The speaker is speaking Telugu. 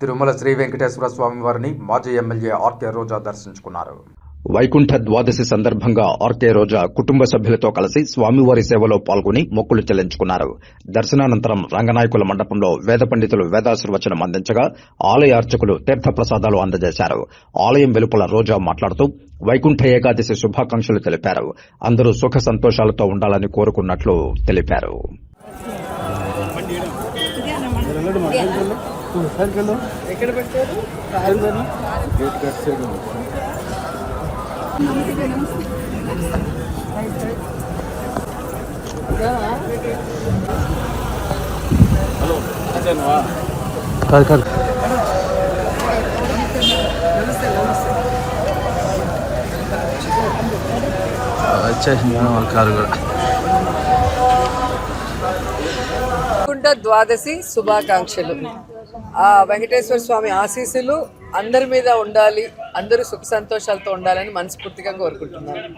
తిరుమల శ్రీ వెంకటేశ్వర స్వామి వారిని మాజీ ఎమ్మెల్యే ఆర్కే రోజా దర్శించుకున్నారు. వైకుంఠ ద్వాదశి సందర్భంగా ఆర్కే రోజా కుటుంబ సభ్యులతో కలిసి స్వామివారి సేవలో పాల్గొని మొక్కులు చెల్లించుకున్నారు. దర్శనానంతరం రంగనాయకుల మండపంలో వేద పండితులు వేదాశీర్వచనం అందించగా ఆలయ అర్చకులు తీర్థప్రసాదాలు అందజేశారు. ఆలయం వెలుపల రోజా మాట్లాడుతూ వైకుంఠ ఏకాదశి శుభాకాంక్షలు తెలిపారు. అందరూ సుఖ సంతోషాలతో ఉండాలని కోరుకున్నట్లు తెలిపారు. ఎక్కడ పెట్టారు? గేట్ కట్ సైడ్ ఉంది. హలో అదేనా కాదు కాదు. వచ్చేసింది. కారు కూడా. వైకుంఠ ద్వాదశి శుభాకాంక్షలు. ఆ వెంకటేశ్వర స్వామి ఆశీస్సులు అందరి మీద ఉండాలి అందరూ సుఖ సంతోషాలతో ఉండాలని మనస్ఫూర్తిగా కోరుకుంటున్నాను.